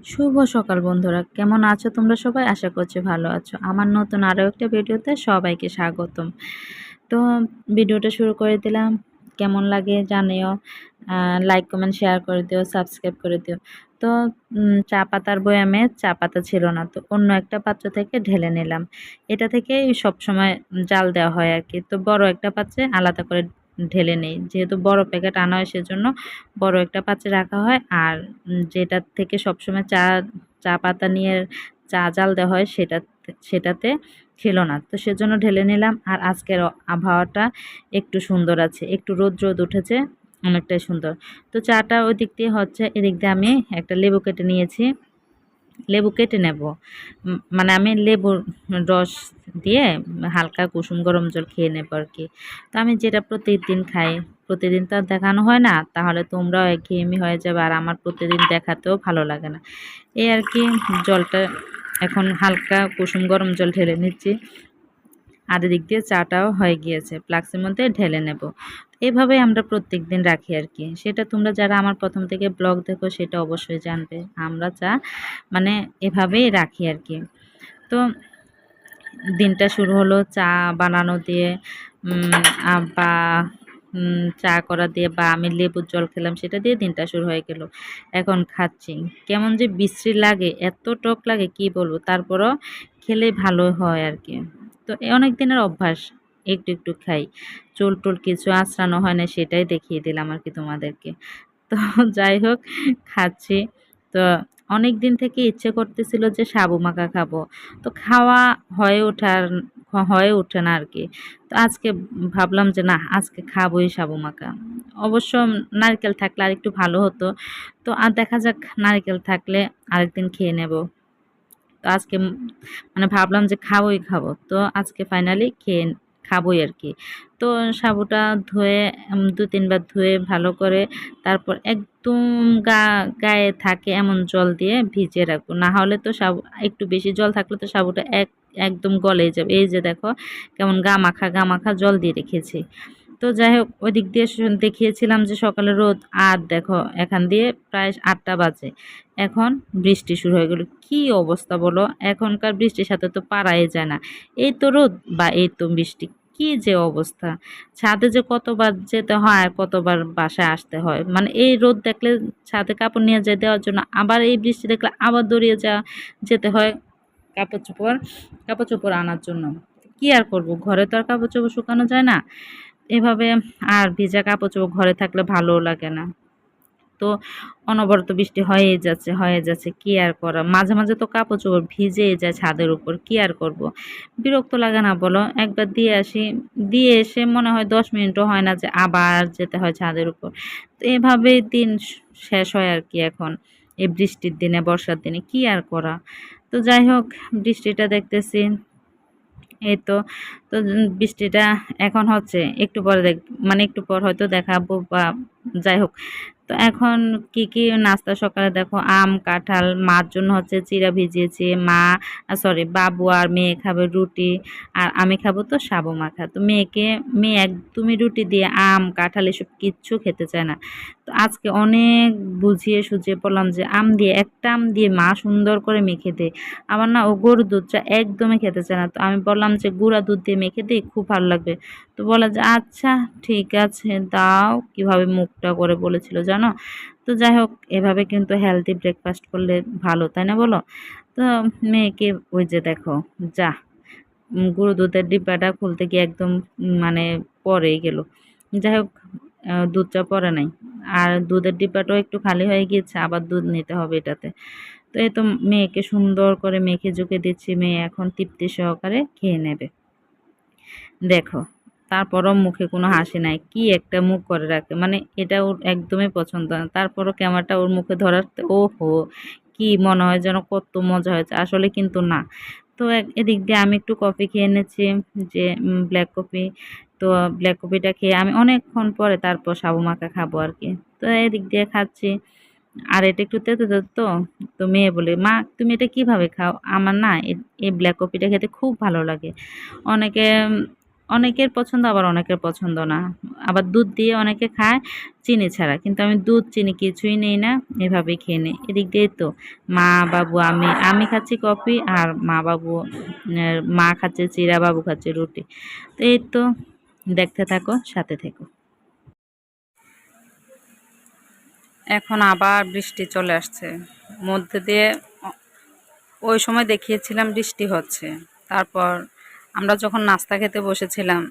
শুভ সকাল বন্ধুরা। কেমন আছো তোমরা সবাই? আশা করছি ভালো আছো। আমার নতুন আরও একটা ভিডিওতে সবাইকে স্বাগতম। তো ভিডিওটা শুরু করে দিলাম। কেমন লাগে জানিও। লাইক কমেন্ট শেয়ার করে দিও সাবস্ক্রাইব করে দিও। তো চা পাতার বয়ামে চা পাতা ছিল না, তো অন্য একটা পাত্র থেকে ঢেলে নিলাম। এটা থেকেই সবসময় জাল দেওয়া হয় আর কি। তো বড় একটা পাত্রে আলাদা করে ঢেলে নেই। যেহেতু বড় প্যাকেট আনা হয় সেজন্য বড় একটা পাত্রে রাখা হয়। আর যেটা থেকে সবসময় চা চা পাতা নিয়ে চা জাল দেওয়া হয় সেটা, সেটাতে ছিল না। তো সেজন্য ঢেলে নিলাম। আর আজকের আবহাওয়াটা একটু সুন্দর আছে। একটু রোদ রোদ উঠেছে, অনেকটাই সুন্দর। তো চাটা ওই দিক দিয়ে হচ্ছে, এদিক দিয়ে আমি একটা লেবু কেটে নিয়েছি। লেবু কেটে নেব। মানে আমি লেবুর রস দিয়ে হালকা কুসুম গরম জল খেয়ে নেব আর কি। তো আমি যেটা প্রতিদিন খাই, প্রতিদিন তো আর দেখানো হয় না, তাহলে তোমরাও একঘেয়েমি হয়ে যাবে আর আমার প্রতিদিন দেখাতেও ভালো লাগে না। এই আর কি জলটা এখন হালকা কুসুম গরম জল ঢেলে নিচ্ছি। আর এদিক দিয়ে চাটাও হয়ে গিয়েছে, ফ্লাক্সের মধ্যে ঢেলে নেব। এভাবে আমরা প্রত্যেক দিন রাখি আর কি। সেটা তোমরা যারা আমার প্রথম থেকে ব্লগ দেখো, সেটা অবশ্যই জানবে। আমরা চা মানে এভাবেই রাখি আর কি। তো দিনটা শুরু হলো চা বানানো দিয়ে বা চা করা দিয়ে, বা আমি লেবুর জল খেলাম, সেটা দিয়ে দিনটা শুরু হয়ে গেল। এখন খাচ্ছি। কেমন যে বিশ্রী লাগে, এত টক লাগে, কি বলব? তারপরও খেলে ভালো হয় আর কি। তো অনেক দিনের অভ্যাস, একটু একটু খাই। চুল টুল কিছু আঁচড়ানো হয় না সেটাই দেখিয়ে দিলাম আর কি তোমাদেরকে। তো যাই হোক, খাচ্ছি। তো অনেক দিন থেকে ইচ্ছে করতেছিল যে সাবু মাখা খাব। তো খাওয়া হয়ে ওঠার, হয়ে ওঠে না আর কি। তো আজকে ভাবলাম যে না, আজকে খাবোই সাবু মাখা। অবশ্য নারকেল থাকলে আর একটু ভালো হতো। তো আর দেখা যাক, নারকেল থাকলে আরেকদিন খেয়ে নেব। তো আজকে মানে ভাবলাম যে খাবোই খাব। তো আজকে ফাইনালি খেয়ে খাবোই আর কি। তো সাবুটা ধুয়ে দু তিনবার ধুয়ে ভালো করে তারপর একদম গা, গায়ে থাকে এমন জল দিয়ে ভিজিয়ে রাখব। না হলে তো সাবু, একটু বেশি জল থাকলে তো সাবুটা এক, একদম গলে যাবে। এই যে দেখো, কেমন গা মাখা গা মাখা জল দিয়ে রেখেছি। তো যাই হোক ওই দিক দিয়ে দেখিয়েছিলাম যে সকালে রোদ আর দেখো, এখান দিয়ে প্রায় আটটা বাজে। এখন বৃষ্টি শুরু হয়ে গেল। কি অবস্থা বলো? এখনকার বৃষ্টির সাথে তো পারাই যায় না। এই তো রোদ বা এই তো বৃষ্টি, কি যে অবস্থা? ছাদে যে কতবার যেতে হয় আর কতবার বাসায় আসতে হয়? মানে এই রোদ দেখলে ছাদে কাপড় নিয়ে যেতে দেওয়ার জন্য, আবার এই বৃষ্টি দেখলে আবার দৌড়িয়ে যা যেতে হয় কাপড় চোপড় কাপড় চোপড় আনার জন্য। কি আর করব? ঘরে তো আর কাপড় চোপড় শুকানো যায় না। এভাবে আর ভিজা কাপড় চোপড় ঘরে থাকলে ভালোও লাগে না। তো অনবরত বৃষ্টি হয়েই যাচ্ছে হয়ে যাচ্ছে, কি আর করা? মাঝে মাঝে তো কাপড় চোপড় ভিজেই যায় ছাদের উপর, কি আর করব। বিরক্ত লাগে না বলো? একবার দিয়ে আসি, দিয়ে এসে মনে হয় দশ মিনিটও হয় না যে আবার যেতে হয় ছাদের উপর। তো এভাবেই দিন শেষ হয় আর কি এখন, এই বৃষ্টির দিনে, বর্ষার দিনে, কি আর করা? তো যাই হোক, বৃষ্টিটা দেখতেছি। এই তো তো বৃষ্টিটা এখন হচ্ছে, একটু পরে দেখ মানে একটু পর হয়তো দেখাবো বা যাই হোক। তো এখন কি কি নাস্তা সকালে? দেখো আম, কাঁঠাল, মার জন্য হচ্ছে চিরা ভিজিয়েছি। মা সরি বাবু আর মেয়ে খাবে রুটি। আর আমি খাব তো সাবু মাখা। তো মেয়েকে, মেয়ে একদমই রুটি দিয়ে আম, কাঁঠাল এসব কিচ্ছু খেতে চায় না। তো আজকে অনেক বুঝিয়ে সুঝিয়ে পড়লাম যে আম দিয়ে, একটা আম দিয়ে মা সুন্দর করে মেখে দে আমার না ও গরুর দুধটা একদমই খেতে চায় না। তো আমি বললাম যে গুঁড়া দুধ দিয়ে মেখে দিই, খুব ভালো লাগবে। তো বলে যে আচ্ছা ঠিক আছে, দাও। কীভাবে মুখটা করে বলেছিল জানো? তো যাই হোক, এভাবে কিন্তু হেলদি ব্রেকফাস্ট করলে ভালো, তাই না বলো? তো মেয়েকে ওই যে দেখো, যা গুঁড়ো দুধের ডিব্বাটা খুলতে গিয়ে একদম মানে পরেই গেল। যাই হোক দুধটা পরে নাই। আর দুধের ডিব্বাটাও একটু খালি হয়ে গিয়েছে, আবার দুধ নিতে হবে এটাতে। তো এই তো মেয়েকে সুন্দর করে মেখে ঝুঁকে দিচ্ছি। মেয়ে এখন তৃপ্তি সহকারে খেয়ে নেবে। দেখো তারপরও মুখে কোনো হাসি নাই। কি একটা মুখ করে রাখে। মানে এটা ওর একদমই পছন্দ না। তারপরও ক্যামেরাটা ওর মুখে ধরার ও হো কি মনে হয় যেন কত মজা হয়েছে। আসলে কিন্তু না। তো এদিক দিয়ে আমি একটু কফি খেয়ে এনেছি, যে ব্ল্যাক কফি তো ব্ল্যাক কফিটা খেয়ে আমি অনেকক্ষণ পরে তারপর সাবু মাখা খাব আর কি। তো এদিক দিয়ে খাচ্ছি। আর এটা একটু তেতো তো। তো মেয়ে বলে, মা, তুমি এটা কীভাবে খাও? আমার না এই ব্ল্যাক কফিটা খেতে খুব ভালো লাগে। অনেকে অনেকের পছন্দ, আবার অনেকের পছন্দ না। আবার দুধ দিয়ে অনেকে খায় চিনি ছাড়া, কিন্তু আমি দুধ, চিনি কিছুই নেই না, এভাবেই খেয়ে নিই। এদিক দিয়েই তো, মা, বাবু, আমি আমি খাচ্ছি কফি আর মা, বাবু মা খাচ্ছে চিরা বাবু খাচ্ছে রুটি। তো এই তো, দেখতে থাকো, সাথে থেকো। এখন আবার বৃষ্টি চলে আসছে। মধ্যে দিয়ে ওই সময় দেখিয়েছিলাম বৃষ্টি হচ্ছে। তারপর আমরা যখন নাস্তা খেতে বসেছিলাম,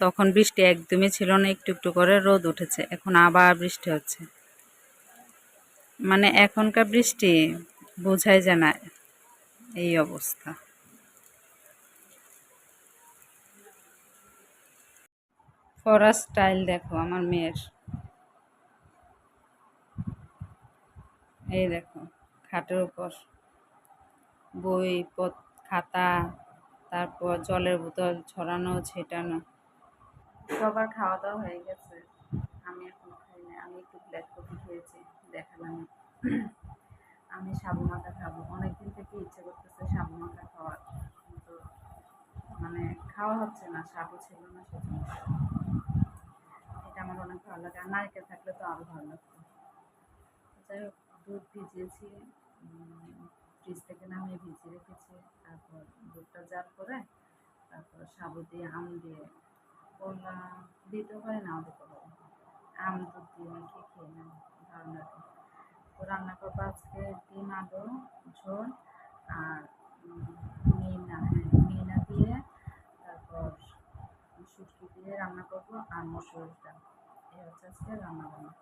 তখন বৃষ্টি একদমই ছিল না, একটু একটু করে রোদ উঠেছে। এখন আবার বৃষ্টি হচ্ছে। মানে এখনকার বৃষ্টি বোঝাই যায় না এই অবস্থা। পড়ার স্টাইল দেখো আমার মেয়ের। এই দেখো, খাটের উপর বই খাতা তারপর জলের বোতল ছড়ানো, ছেটানো। সবার খাওয়া দাওয়া হয়ে গেছে। আমি এখনও খাইনি আমি একটু ব্ল্যাক কফি খেয়েছি, দেখালাম। আমি সাবু মাখা খাব। অনেকদিন থেকে ইচ্ছে করতেছে সাবু মাখা খাওয়ার। কিন্তু মানে খাওয়া হচ্ছে না, সাবু ছিল না সেজন্য। এটা আমার অনেক ভালো লাগে। আর নারকেল থাকলে তো আরও ভালো লাগতো। যাই হোক, দুধ ভিজিয়েছি। ফ্রিজ থেকে নামিয়ে ভিজিয়ে রেখেছি, তারপর দুধটা জাল করে, তারপর সাবু দিয়ে আম দিয়ে কলা দিতে পারে নাও দিতে পারে আম, দুধ দিয়ে মেখে খেয়ে নেন ভালো লাগে তো রান্না করব আজকে ডিম, আলু, ঝোল আর মিনা হ্যাঁ মিনা দিয়ে, তারপর শুটকি দিয়ে রান্না করব আর মসুর ডাল এই হচ্ছে আজকে রান্না বান্না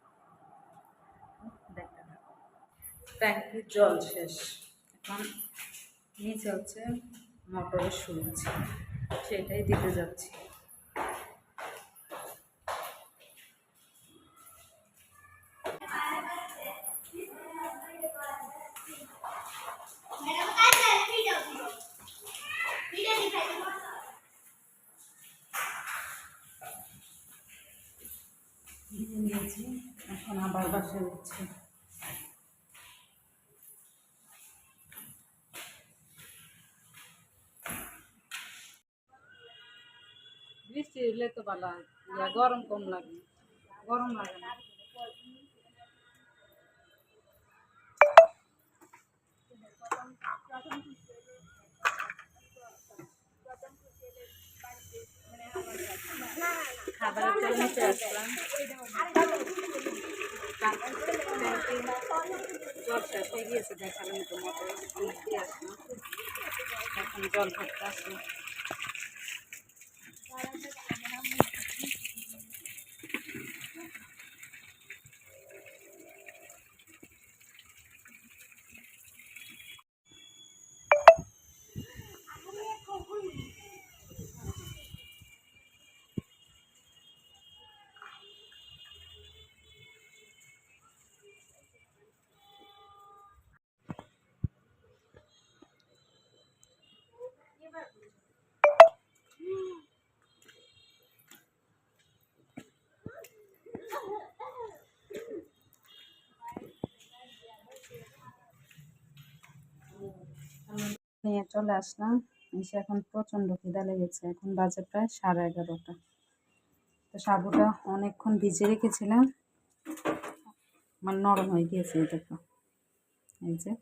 দেখতে থাকো ট্যাঙ্কির জল শেষ। এখন নিচে হচ্ছে মোটরের সুইচ সেটাই দিতে যাচ্ছি। এখন আবার বাসা দিচ্ছি বৃষ্টি হলে তো ভালো হয়। ইয়া গরম কম লাগে গরম লাগে না খাবারের জন্য নিচে আসলাম জল শেষ হয়ে গিয়েছে দেখালাম তো মতো দিয়ে আসলাম এখন জল ভরতে আসলাম নিয়ে চলে আসলাম। এসে এখন প্রচণ্ড খিদা লেগেছে। এখন বাজে প্রায় সাড়ে এগারোটা। তো সাবুটা অনেকক্ষণ ভিজে রেখেছিলাম। মানে নরম হয়ে গিয়েছে দেখো। এই যে।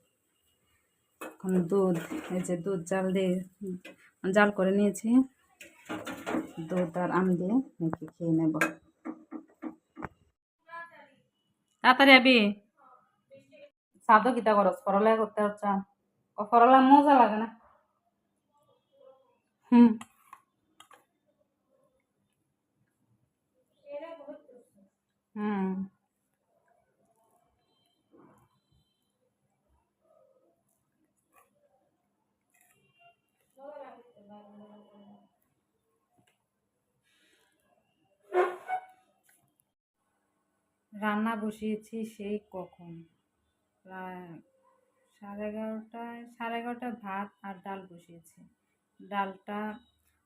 এখন দুধ, এই যে দুধ জাল দিয়ে, জাল করে নিয়েছি। দুধ আর আম দিয়ে মেখে খেয়ে নেব। তাড়াতাড়ি আবি। সাদও কিতা করস? ফরলা করতে হচ্ছে ও ফরলা মজা লাগে না। হুম। হুম। রান্না বসিয়েছি সেই কখন? প্রায় সাড়ে এগারোটায় সাড়ে এগারোটায় ভাত আর ডাল বসিয়েছি। ডালটা,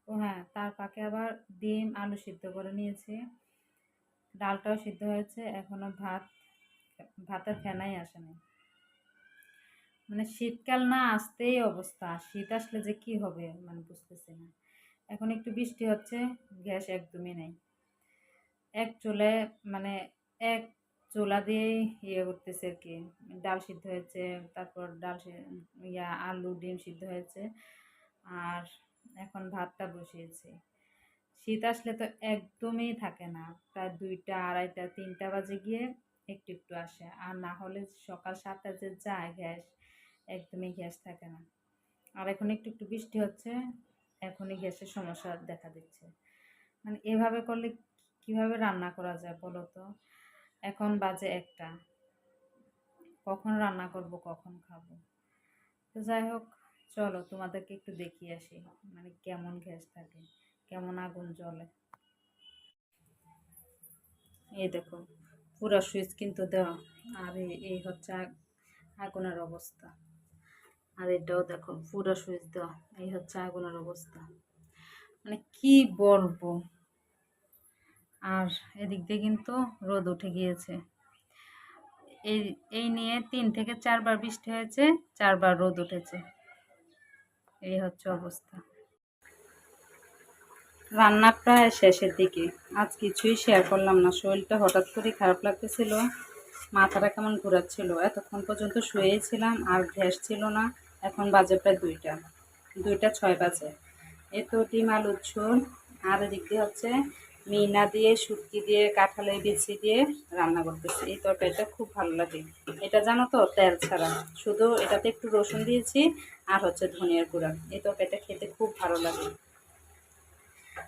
ও হ্যাঁ তার পাকে আবার ডিম, আলু সিদ্ধ করে নিয়েছি। ডালটাও সিদ্ধ হয়েছে এখনও ভাত, ভাতের ফেনাই আসেনি। মানে শীতকাল না আসতেই অবস্থা, শীত আসলে যে কি হবে মানে বুঝতেছি না। এখন একটু বৃষ্টি হচ্ছে, গ্যাস একদমই নেই। এক চুলে মানে এক চুলা দিয়েই ইয়ে করতেছে আর কি। ডাল সিদ্ধ হয়েছে, তারপর ডাল ইয়া আলু, ডিম সিদ্ধ হয়েছে, আর এখন ভাতটা বসিয়েছি। শীত আসলে তো একদমই থাকে না, প্রায় দুইটা, আড়াইটা, তিনটা বাজে গিয়ে একটু একটু আসে। আর না হলে সকাল সাতটা যে যায়, গ্যাস, একদমই গ্যাস থাকে না। আর এখন একটু একটু বৃষ্টি হচ্ছে, এখনই গ্যাসের সমস্যা দেখা দিচ্ছে। মানে এভাবে করলে কীভাবে রান্না করা যায় বলো তো? এখন বাজে একটা। কখন রান্না করব, কখন খাব? তো যাই হোক, চলো তোমাদেরকে একটু দেখিয়ে আসি মানে কেমন গ্যাস থাকে, কেমন আগুন জ্বলে। এই দেখো, পুরো সুইচ কিন্তু দেওয়া, আর এই- হচ্ছে আগুনের অবস্থা। আর এটাও দেখো, পুরো সুইচ দেওয়া, এই হচ্ছে আগুনের অবস্থা। মানে কি বলব? আর এদিক দিয়ে কিন্তু রোদ উঠে গিয়েছে। এই এই নিয়ে তিন থেকে চারবার বৃষ্টি হয়েছে, চারবার রোদ উঠেছে। এই হচ্ছে অবস্থা। রান্না প্রায় শেষের দিকে। আজ কিছুই শেয়ার করলাম না। শরীরটা হঠাৎ করে খারাপ লাগতেছিল। মাথাটা কেমন ঘোরাচ্ছিল? এতক্ষণ পর্যন্ত শুয়েছিলাম আর গ্যাস ছিল না। এখন বাজে প্রায় দুইটা। দুইটা ছয় বাজে। এই তো ডিম, আলুর ঝোল, আর এদিক দিয়ে হচ্ছে মিনা দিয়ে শুটকি দিয়ে, কাঁঠালের বিচি দিয়ে রান্না করতেছি। এই তরকারিটা খুব ভালো লাগে। এটা জানো তো, তেল ছাড়া। শুধু এটাতে একটু রসুন দিয়েছি আর হচ্ছে ধনিয়ার গুঁড়া। এই তরকারিটা খেতে খুব ভালো লাগে।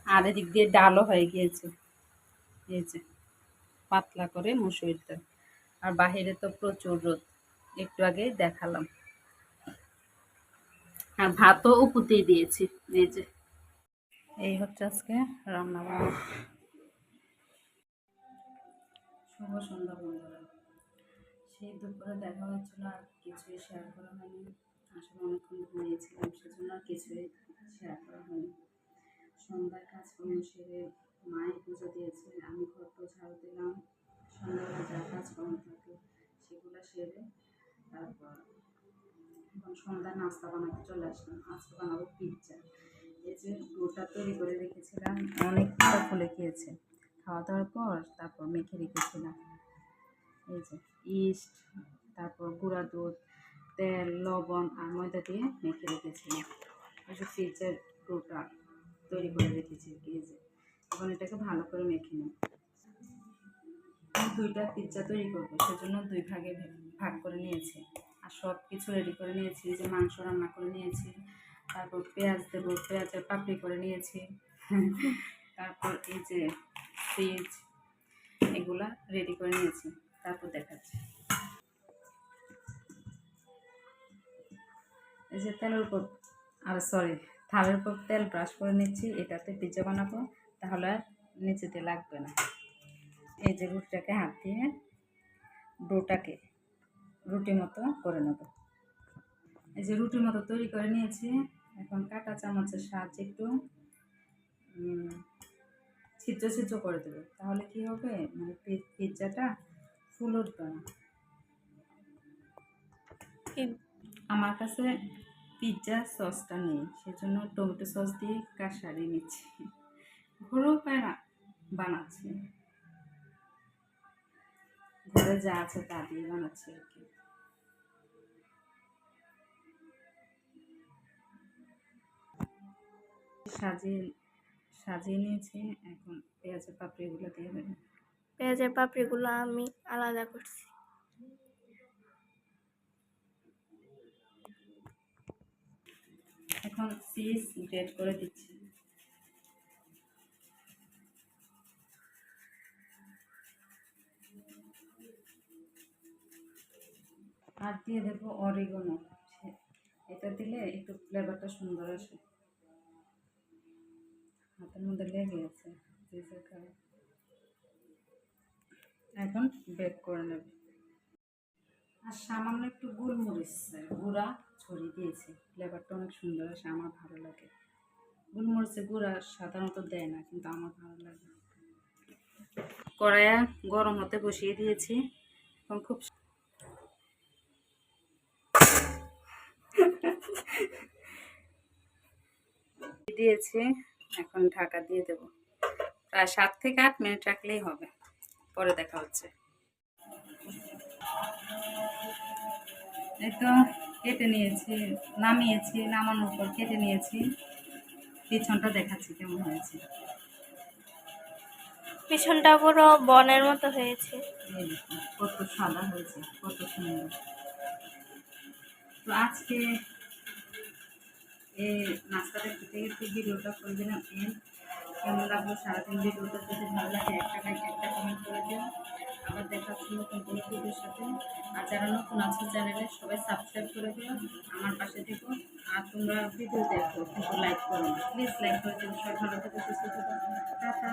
আর এদিক দিয়ে ডালও হয়ে গিয়েছে। এই যে, পাতলা করে মুসুরির ডাল আর বাহিরে তো প্রচুর রোদ। একটু আগে দেখালাম। আর ভাতও উপুতেই দিয়েছি। এই যে, এই হচ্ছে আজকে রান্না বান্না শুভ সন্ধ্যা, বন্ধুরা। সেই দুপুরে দেখা হয়েছিল আর কিছুই শেয়ার করা হয়নি। আসলে অনেকক্ষণ ঘুমিয়েছিলাম, সেজন্য আর কিছুই শেয়ার করা হয়নি। সন্ধ্যায় কাজকর্ম সেরে মায়ের পুজো দিয়েছে, আমি ঘর তো ঝাড়ু দিলাম। সন্ধ্যাবেলা যা কাজকর্ম থাকে সেগুলো সেরে তারপর এখন সন্ধ্যায় নাস্তা বানাতে চলে আসলাম। আজকে বানাবো পিৎজা এই যে ডোটা তৈরি করে রেখেছিলাম, অনেকটা ফুলে খেয়েছে খাওয়া দাওয়ার পর তারপর মেখে রেখেছিলাম। এই যে ইস্ট, তারপর গুঁড়া দুধ, তেল, লবণ আর ময়দা দিয়ে মেখে রেখেছিলাম। যে পিৎজার ডোটা তৈরি করে রেখেছি এই যে। এখন এটাকে ভালো করে মেখে আমি দুইটা পিৎজা তৈরি করব, সেজন্য দুই ভাগে ভাগ করে নিয়েছি। আর সব কিছু রেডি করে নিয়েছি যে মাংস রান্না করে নিয়েছি, তারপর পেঁয়াজ দেবো, পেঁয়াজের পাপড়ি করে নিয়েছি। তারপর এই যে ফ্রিজ এগুলা রেডি করে নিয়েছি, তারপর দেখাচ্ছি। এই যে তেলের উপর, আর সরি থালের উপর তেল ব্রাশ করে নিচ্ছি, এটাতে পিৎজা বানাবো, তাহলে আর নিচেতে লাগবে না। এই যে রুটিটাকে হাত দিয়ে ডোটাকে রুটি মতো করে নেব। এই যে রুটির মতো তৈরি করে নিয়েছি, এখন কাঁটা চামচের সাহায্যে একটু ছিদ্র ছিদ্র করে দেবো। তাহলে কি হবে? মানে পিৎজাটা ফুল উঠবে না। আমার কাছে পিৎজা সসটা নেই সেজন্য টমেটো সস দিয়ে সারিয়ে নিচ্ছি। ঘরেও পায় না বানাচ্ছি। ঘরে যা আছে তা দিয়ে বানাচ্ছি আর কি। সাজিয়ে সাজিয়ে নিয়েছি। এখন পেঁয়াজের পাপড়িগুলো দিয়ে দেবো। পেঁয়াজের পাপড়িগুলো আমি আলাদা করছি। এখন চিজ গ্রেট করে দিচ্ছি। আর দিয়ে দেবো অরিগনো। এটা দিলে একটু ফ্লেভারটা সুন্দর আসে। হাতের মধ্যে লেগে আছে এখন বেক করে নেবে। আর সামান্য একটু গোলমরিচ গুঁড়া ছড়িয়ে দিয়েছি। ফ্লেভারটা অনেক সুন্দর আসে, আমার ভালো লাগে। গোলমরিচের গুঁড়া সাধারণত দেয় না, কিন্তু আমার ভালো লাগে। কড়াইয়া গরম হতে বসিয়ে দিয়েছি এখন খুব দিয়েছি এখন ঢাকা দিয়ে দেব। প্রায় সাত থেকে আট মিনিট রাখলেই হবে। পরে দেখা হচ্ছে। এই তো কেটে নিয়েছি নামিয়েছি নামানোর পর কেটে নিয়েছি। পিছনটা দেখাচ্ছি কেমন হয়েছে। পিছনটা পুরো বনের মতো হয়েছে। কত সাদা হয়েছে কত সুন্দর। তো আজকে এই নাস্তাটা খেতে খেতে ভিডিওটা করে দিলাম এন কেমন লাগল? সারাদিন ভিডিওটা যদি ভালো লাগে, একটা লাইক একটা কমেন্ট করে দিও। আবার দেখা হচ্ছে ভিডিওর সাথে। আর যারা নতুন আছে চ্যানেলে, সবাই সাবস্ক্রাইব করে দিও। আমার পাশে থেকো। আর তোমরা ভিডিও দেখো, কিন্তু লাইক করো প্লিজ লাইক করে দিও। সবাই ভালো থেকো, সুস্থ থেকো। টাটা।